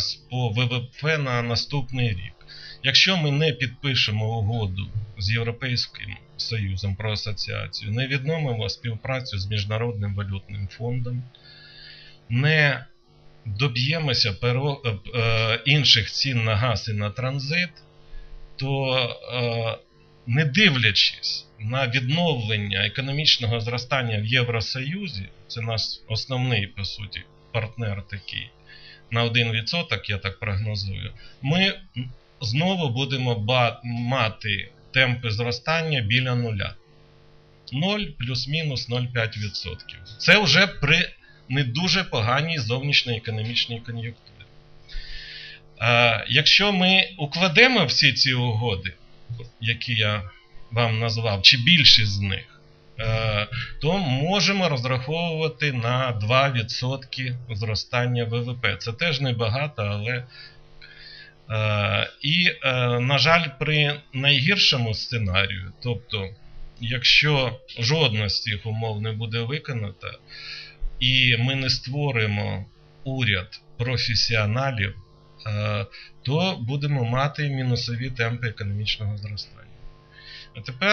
прогноз по ВВП на наступний рік. Якщо ми не підпишемо угоду з Європейським Союзом про асоціацію, не відновимо співпрацю з Міжнародним валютним фондом, не доб'ємося е, е, інших цін на газ і на транзит, то е, не дивлячись на відновлення економічного зростання в Євросоюзі, це наш основний, по суті, партнер такий, на 1%, я так прогнозую, ми знову будемо мати темпи зростання біля нуля. 0 плюс-мінус 0,5%. Це вже при не дуже поганій зовнішньоекономічній кон'юнктурі. Якщо ми укладемо всі ці угоди, які я вам назвав, чи більшість з них, е, то можемо розраховувати на 2% зростання ВВП. Це теж небагато, але. Е, і, е, на жаль, при найгіршому сценарію, тобто, якщо жодна з цих умов не буде виконана, і ми не створимо уряд професіоналів, е, то будемо мати мінусові темпи економічного зростання. А тепер